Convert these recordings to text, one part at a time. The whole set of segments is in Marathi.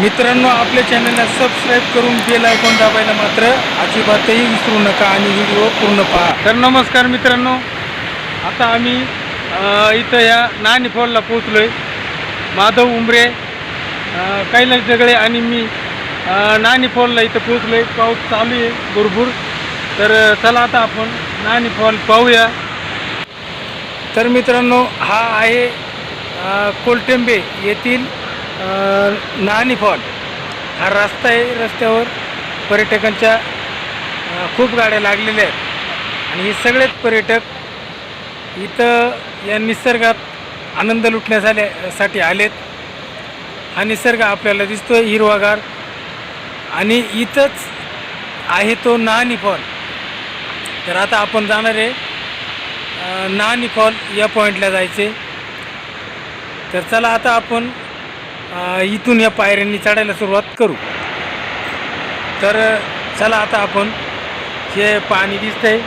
मित्रांनो आपल्या चॅनलला सबस्क्राईब करून बेल आयकॉन दाबायला मात्र अजिबातही विसरू नका आणि व्हिडिओ पूर्ण पहा. तर नमस्कार मित्रांनो आता आम्ही इथं या नानी फॉलला पोचलो आहे माधव उंबरे अ, कैलास दगडे आणि मी अ, नानी फॉलला इथं पोचलो आहे पाऊस चालू आहे भरपूर. तर चला आता आपण नानी फॉल पाहूया. तर मित्रांनो हा आहे कोलटेंबे येथील अ, फॉल. हा रस्ता आहे रस्त्यावर. पर्यटकांच्या खूप गाड्या लागलेल्या आहेत. आणि हे सगळेच पर्यटक इथं या निसर्गात आनंद लुटण्यासाठी आलेत. हा निसर्ग आपल्याला दिसतोय हिरवागार. आणि इथंच आहे तो नानी फॉल. तर आता आपण जाणार आहे अ, फॉल या पॉईंटला जायचे. तर चला आता आपण इथून या पायऱ्यांनी चढायला सुरुवात करू. तर चला आता आपण हे पाणी दिसतंय.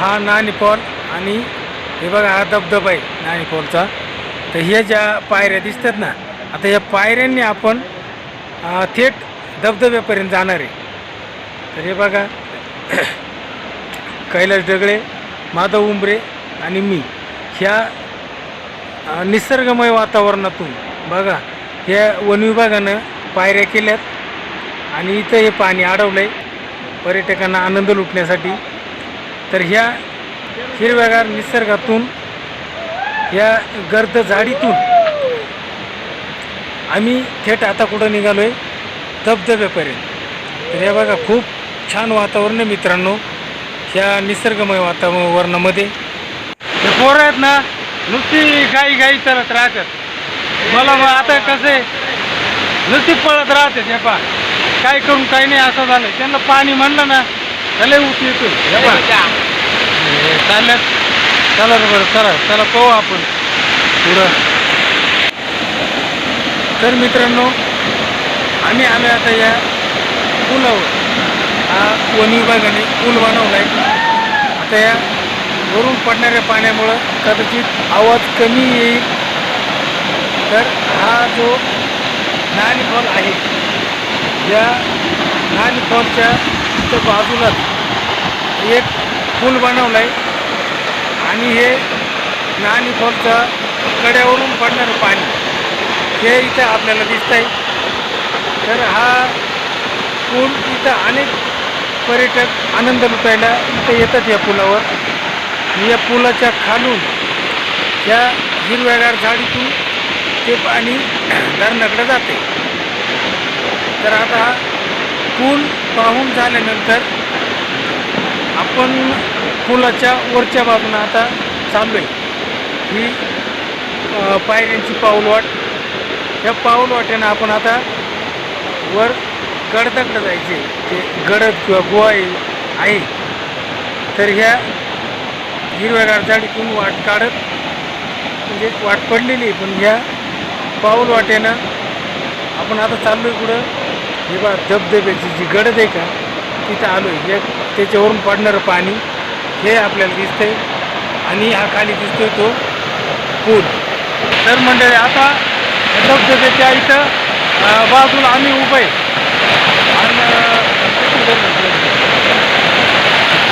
हा नानी फॉल आणि हे बघा हा धबधबा आहे नानी फॉलचा तर हे ज्या पायऱ्या दिसतात ना आता या पायऱ्यांनी आपण थेट धबधब्यापर्यंत जाणार आहे. तर हे बघा कैलास ढगळे माधव उंबरे आणि मी ह्या निसर्गमय वातावरणातून बघा हे वन विभागानं पायऱ्या केल्यात आणि इथं हे पाणी अडवलं आहे पर्यटकांना आनंद लुटण्यासाठी. तर ह्या हिरव्यागार निसर्गातून या गर्द झाडीतून आम्ही थेट आता कुठं निघालो आहे धबधब्यापर्यंत. तर हे बघा खूप छान वातावरण आहे मित्रांनो ह्या निसर्गमय वातावरणामध्ये. पोरं आहेत ना नुसती गाई गाई चालत राहतात. मला मग आता कसं नुसती पळत राहते हे पा काय करून काही नाही असं झालं. त्यांना पाणी म्हणलं ना त्याला उठ येतो चालल्यात चला बरं चला. चला पाहू आपण. पुढं. तर मित्रांनो आम्ही आलो आता या पुलावर. हा वन विभागाने पूल बनवला आहे आता या वरून पडणाऱ्या पाण्यामुळं कदाचित आवाज कमी येईल. तर हा जो नानी फॉल आहे या नानी फॉलच्या इथं बाजूलाच एक पूल बनवला आहे आणि हे नानी फॉलच्या कड्यावरून पडणारं पाणी हे इथं आपल्याला दिसत आहे तर हा पूल इथं अनेक पर्यटक आनंद लुटायला इथं येतात या पुलावर. या पुलाच्या खालून या हिरव्यागार झाडीतून ते पाणी धरणाकडे जाते. तर आता पूल पाहून झाल्यानंतर आपण पुलाच्या वरच्या बाजूनं आता चाललो आहे ही पायऱ्यांची पाऊलवाट. ह्या पाऊलवाट्यानं आपण आता वर गडदाकडं जायचे ते गडद किंवा गोवा आहे. तर ह्या हिरव्यागार झाडीतून वाट काढत म्हणजे वाट पडलेली आहे पण ह्या पाऊल वाटेनं आपण आता चाललो आहे कुठं? हे बा धबधब्याची जी गडद आहे का तिथं आलो आहे एक त्याच्यावरून पडणारं पाणी हे आपल्याला दिसतंय. आणि हा खाली दिसतोय तो पूल. तर मंडळी आता धबधब्याच्या इथं बाजूला आम्ही उभं आहे. आणि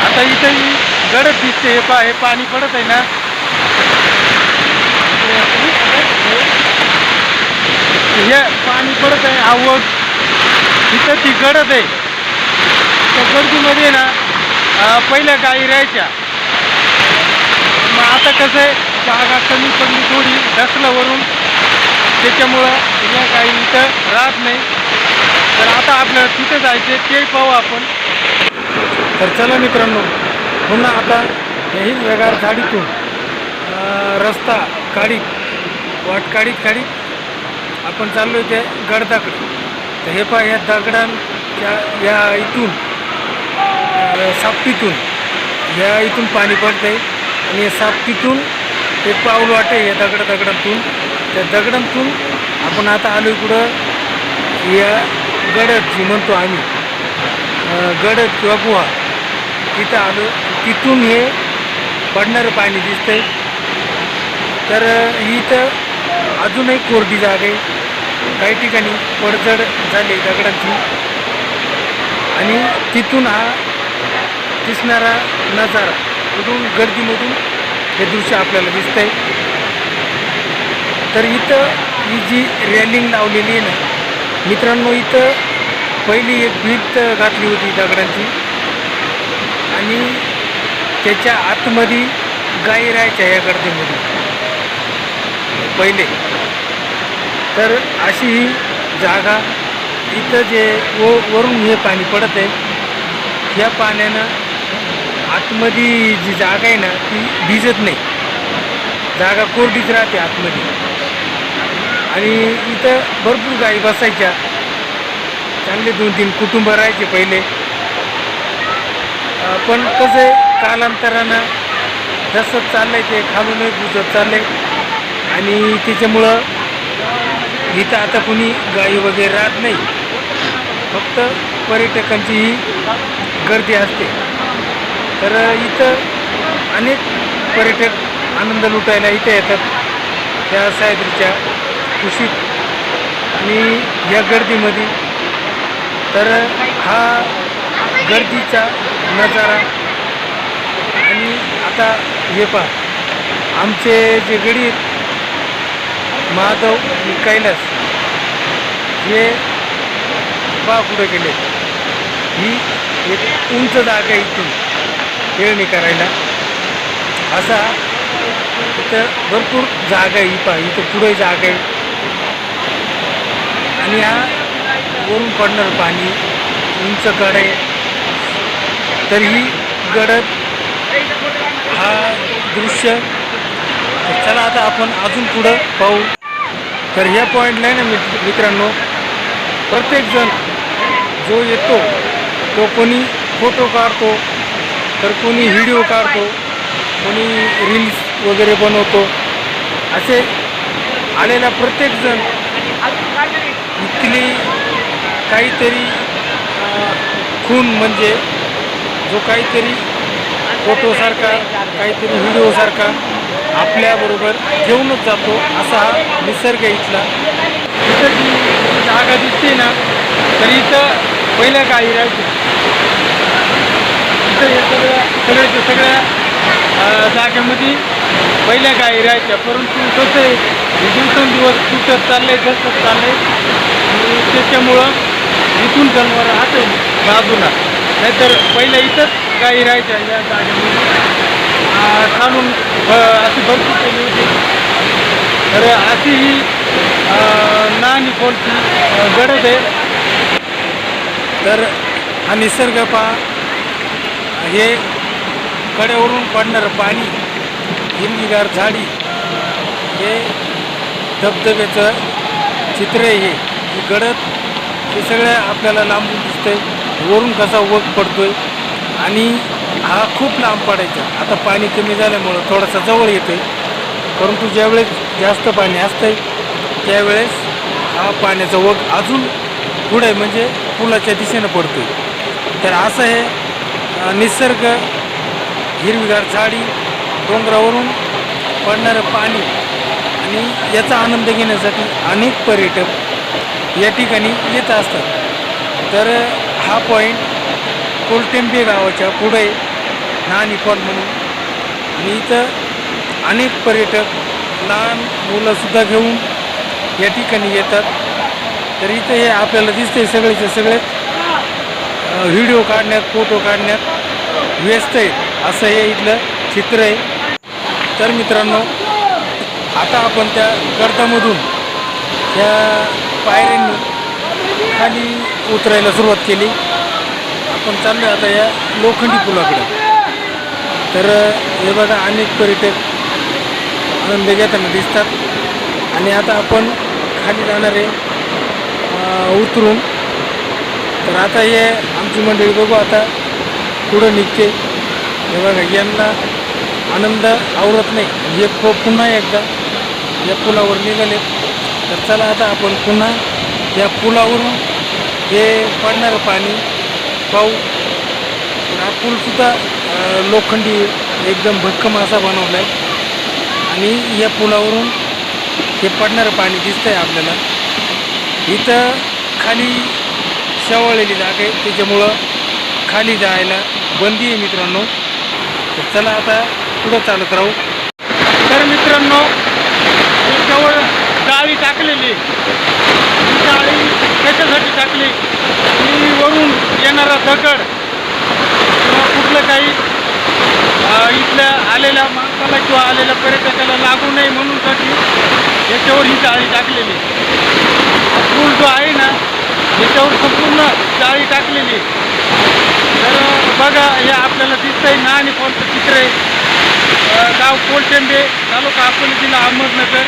आता इथंही गडद दिसते हे पा हे पाणी पडत आहे ना हे पडत आहे आवक. तिथं ती गडद आहे. त्या गर्दीमध्ये ना पहिल्या गाई राहायच्या. मग आता कसं आहे जागा कमी पडली थोडी ढकलावरून त्याच्यामुळं या गाई इथं राहत नाही. तर आता आपल्याला तिथं जायचे ते पाहू आपण. तर चला मित्रांनो पुन्हा आता हेही वेगार झाडीतून रस्ता काढीत वाट काढीत काढीत आपण चाललो ते गडदाकडे. तर हे पहा या दगडांच्या या इथून अं, सापटीतून या इथून पाणी पडतं आहे आणि या सापटीतून एक पाऊल वाटे या दगड दगडांतून. त्या दगडांतून आपण आता आलो कुठं? या गडद जी म्हणतो आम्ही. गडद किंवा गुहा. तिथं आलो. तिथून हे पडणारं पाणी दिसतंय. तर ही इथं अजूनही कोरडी जागा आहे. काही ठिकाणी पडझड झाली दगडांची. आणि तिथून हा दिसणारा नजारा कुठून गर्दीमधून हे दृश्य आपल्याला दिसतंय. तर इथं ही जी रेलिंग लावलेली आहे ना मित्रांनो इथं पहिली एक भिंत घातली होती दगडांची. आणि त्याच्या आतमध्ये गाई राहायच्या या गर्दीमध्ये. पहिले. तर अशी ही जागा इथं जे व वरून हे पाणी पडत आहे या पाण्यानं आतमध्ये जी जागा आहे ना ती भिजत नाही. जागा कोरडीच राहते आतमध्ये. आणि इथं भरपूर गायी बसायच्या. चांगले दोन तीन कुटुंब राहायचे पहिले. पण कसं आहे कालांतरानं जसं चाललंय ते खालूनही बुजत चाललंय. आणि त्याच्यामुळं इथं आता कुणी गायी वगैरे राहत नाही. फक्त पर्यटकांची ही गर्दी असते. तर इथं अनेक पर्यटक आनंद लुटायला इथे येतात. त्या सायद्रीच्या खुशीत आणि या गर्दीमध्ये तर हा गर्दीचा नजारा आणि आता हे पहा. आमचे जे गडी माधव कैलास हे बा पुढे गेले ही एक उंच जागा इथून खेळणी करायला. असा इथं भरपूर जागा आहे. ही पहा इथं पुढे जागा आहे. आणि हा वरून पडणार पाणी उंच गड आहे. तर ही गडद हा दृश्य तर चला आता आपण अजून पुढं पाहू. तर ह्या पॉईंटला आहे ना मित्र मित्रांनो प्रत्येकजण जो येतो तो कोणी फोटो काढतो तर कोणी व्हिडिओ काढतो कोणी रील्स वगैरे बनवतो. असे आलेला प्रत्येकजण इथली काहीतरी खून म्हणजे जो काहीतरी फोटोसारखा काहीतरी व्हिडिओसारखा आपल्याबरोबर घेऊनच जातो असा हा निसर्ग इथला. इथं जी जागा दिसते ना तर इथं पहिल्या गाई राहायच्या इथं हे सगळ्या सगळ्याच्या सगळ्या जागेमध्ये पहिल्या गाई राहायच्या परंतु कसं आहे दिवसेंदिवस तुटत चाललंय घसत चाललंय. त्याच्यामुळं इथून जनावर राहते बाजूला. नाहीतर पहिल्या इथंच गाई राहायच्या या जागेमध्ये. खालून अशी भरपूर केली होती तर अशी ही अं, कोणती गडद आहे तर हा निसर्ग पहा. हे कड्यावरून पडणारं पाणी हिरवीगार झाडी हे धबधब्याचं चित्र आहे हे. हे गडद हे सगळं आपल्याला लांबून दिसतंय. वरून कसा वग पडतोय आणि हा खूप लांब पडायचा. आता पाणी कमी झाल्यामुळं थोडासा जवळ येते परंतु ज्यावेळेस जास्त पाणी असतंय त्यावेळेस हा पाण्याचा वग अजून पुढे म्हणजे पुलाच्या दिशेनं पडतो तर असं हे निसर्ग हिरवीगार झाडी डोंगरावरून पडणारं पाणी आणि याचा आनंद घेण्यासाठी अनेक पर्यटक या ठिकाणी येत असतात. तर हा पॉईंट कोलटेंबे गावाच्या पुढे नानी फॉल म्हणून. आणि इथं अनेक पर्यटक लहान मुलंसुद्धा घेऊन या ठिकाणी येतात. तर इथं हे आपल्याला दिसते सगळेचे सगळे. व्हिडिओ काढण्यात फोटो काढण्यात व्यस्त आहेत. असं हे इथलं चित्र आहे. तर मित्रांनो आता आपण त्या गर्दामधून त्या पायऱ्यांनी खाली उतरायला सुरुवात केली. आपण चाललो आता या लोखंडी पुलाकडे. तर हे बघा अनेक पर्यटक आनंद घेताना दिसतात. आणि आता आपण खाली जाणार आहे उतरून. तर आता हे आमची मंडळी बघू आता पुढं निघते. हे बघा यांना आनंद आवरत नाही. हे प पुन्हा एकदा या पुलावर निघाले. तर चला आता आपण पुन्हा या पुलावरून हे पडणारं पाणी भाऊ हा पूलसुद्धा लोखंडी एकदम भक्कम असा बनवला आहे आणि या पुलावरून हे पडणारं पाणी दिसतं आहे आपल्याला. इथं खाली शेवाळलेली जागा आहे. त्याच्यामुळं खाली जायला बंदी आहे मित्रांनो. तर चला आता पुढं चालत राहू. तर मित्रांनो जवळ डाळी टाकलेली. डाळी त्याच्यासाठी टाकली? आणि वरून दगड किंवा कुठलं काही इथल्या आलेल्या माणसाला किंवा आलेल्या पर्यटकाला लागू नये म्हणूनसाठी याच्यावर ही जाळी टाकलेली पूल जो आहे ना याच्यावर संपूर्ण जाळी टाकलेली तर बघा हे आपल्याला दिसतंय ना आणि कोणतं चित्र आहे. गाव कोलटेंबे तालुका अकोले जिल्हा अहमदनगर.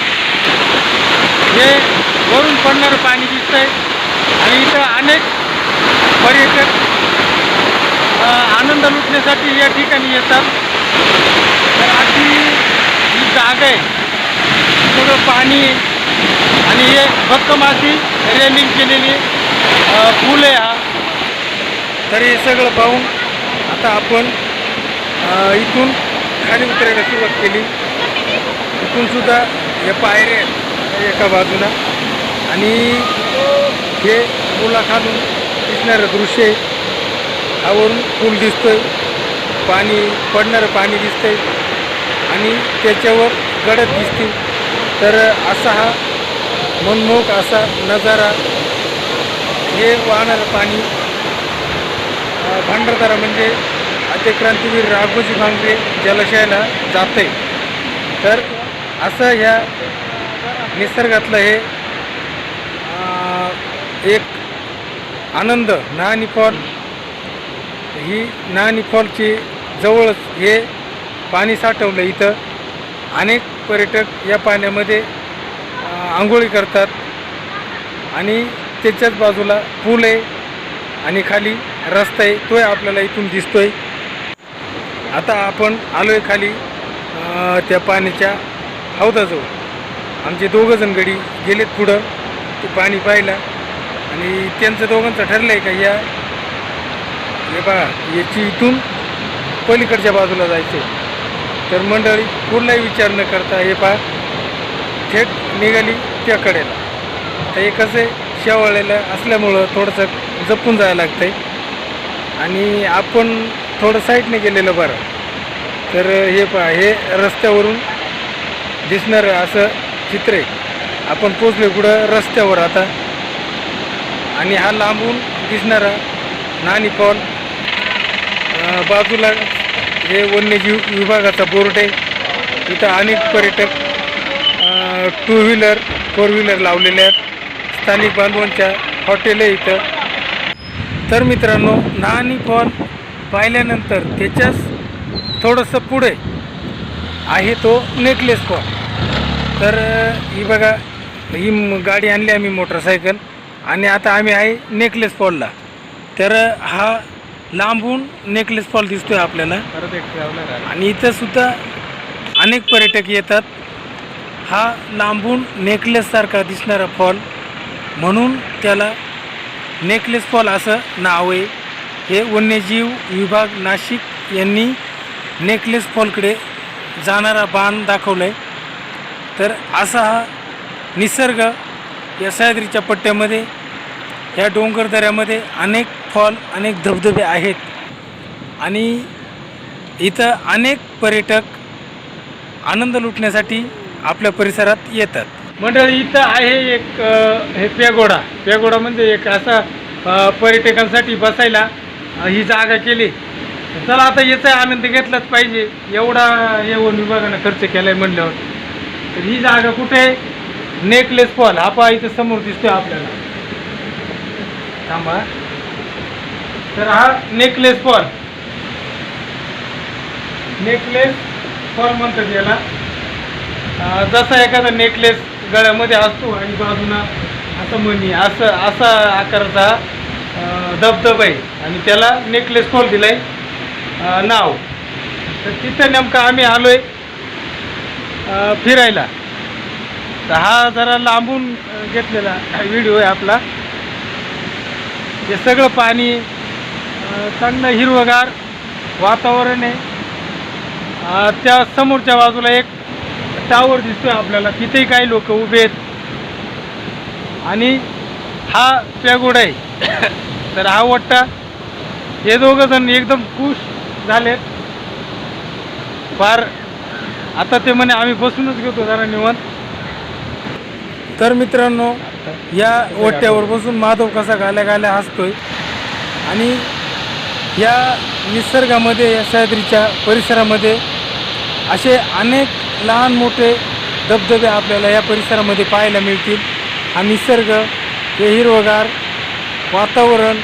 हे वरून पडणारं पाणी दिसतंय. आणि इथं अनेक पर्यटक आनंद लुटण्यासाठी या ठिकाणी येतात. तर अशी ही जागा आहे. थोडं पाणी आहे. आणि हे भक्कम अशी रेलिंग केलेली पूल आहे हा. तर हे सगळं पाहून आता आपण इथून खाली उतरायला सुरुवात केली. इथून सुद्धा हे पायऱ्या आहेत एका बाजूला. आणि हे पुलाखालून दिसणारं दृश्य आहे. वरून पूल दिसतोय. पाणी पडणारं पाणी दिसतंय. आणि त्याच्यावर गडद दिसते तर असा हा मनमोहक असा नजारा. हे वाहणारं पाणी अ, भांडारदारा म्हणजे क्रांतीवीर राघोजी भांगरे जलाशयाला जाते तर असं ह्या निसर्गातलं हे एक आनंद नानी फॉल ही नानी फॉलची जवळच हे पाणी साठवलं इथं. अनेक पर्यटक या पाण्यामध्ये आंघोळी करतात. आणि त्याच्याच बाजूला पूल आहे आणि खाली रस्ता आहे. तोही आपल्याला इथून दिसतो आहे आता आपण आलो आहे खाली त्या पाण्याच्या हौदाजवळ. आमचे दोघंजण गडी गेलेत पुढं. ते पाणी पाहिलं आणि त्यांचं दोघांचं ठरलं आहे का या हे बघा याची इथून पलीकडच्या बाजूला जायचं. तर मंडळी कुठलाही विचार न करता हे पहा थेट निघाली त्या कडेला तर हे कसं शेवाळलेलं असल्यामुळं थोडंसं जपून जायला लागतं आहे आणि आपण थोडं साईडने गेलेलं बरं. तर हे पहा हे रस्त्यावरून दिसणारं असं चित्र आहे. आपण पोचलो कुठं रस्त्यावर आता. आणि हा लांबून दिसणारा नाणी फॉल बाजूला हे वन्यजीव विभागाचा बोर्ड आहे. इथं अनेक पर्यटक टू व्हीलर फोर व्हीलर लावलेले आहेत. स्थानिक बांधवांच्या हॉटेल आहे इथं. तर मित्रांनो नानी फॉल पाहिल्यानंतर त्याच्याच थोडंसं पुढे आहे तो नेकलेस फॉल तर ही बघा ही गाडी आणली आम्ही मोटरसायकल आणि आता आम्ही आहे नेकलेस फॉलला तर हा लांबून नेकलेस फॉल दिसतोय आपल्याला. परत एक ट्रॅव्हलर आला. आणि इथं सुद्धा अनेक पर्यटक येतात. हा लांबून नेकलेससारखा दिसणारा फॉल म्हणून त्याला नेकलेस फॉल असं नाव आहे. हे वन्यजीव विभाग नाशिक यांनी नेकलेस फॉलकडे जाणारा बाण दाखवला आहे तर असा हा निसर्ग या सह्याद्रीच्या पट्ट्यामध्ये या डोंगर दऱ्यामध्ये अनेक फॉल अनेक धबधबे आहेत. आणि इथं अनेक पर्यटक आनंद लुटण्यासाठी आपल्या परिसरात येतात. मंडळी इथं आहे एक हे पेगोडा. पेगोडा म्हणजे एक असा पर्यटकांसाठी बसायला ही जागा केली. चला आता याचा आनंद घेतलाच पाहिजे. एवढा हे वन विभागानं खर्च केला आहे म्हणल्यावर. तर ही जागा कुठे? आहे नेकलेस फॉल. हा पहा इथं समोर दिसतोय आपल्याला. थांबा. तर हा नेकलेस फॉल नेकलेस फॉल म्हणतात याला. जसा एखादा नेकलेस गळ्यामध्ये असतो आणि बाजूना असं म्हणी असं असा आकाराचा धबधब आहे. आणि त्याला नेकलेस फॉल दिला आहे नाव. तर तिथं नेमकं आम्ही आलो आहे फिरायला. तर हा जरा लांबून घेतलेला व्हिडिओ आहे आपला. हे सगळं पाणी चांगलं हिरवगार वातावरण आहे. त्या समोरच्या बाजूला एक टावर दिसतोय आपल्याला. तिथेही काही लोक उभे आहेत. आणि हा प्यागोड आहे. तर हा वट्टा हे दोघं जण एकदम खुश झाले फार आता ते म्हणे आम्ही बसूनच घेतो जरा निवंत. तर मित्रांनो या ओट्यावर बसून माधव कसा गाल्या गाल्या हसतोय. आणि या निसर्गामध्ये या सह्याद्रीच्या परिसरामध्ये असे अनेक लहान मोठे धबधबे आपल्याला या परिसरामध्ये पाहायला मिळतील. हा निसर्ग हे हिरवगार वातावरण.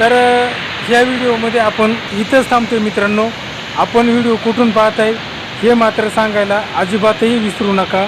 तर या ह्या व्हिडिओमध्ये आपण इथंच थांबतोय मित्रांनो. आपण व्हिडिओ कुठून पाहत आहे हे मात्र सांगायला अजिबातही विसरू नका.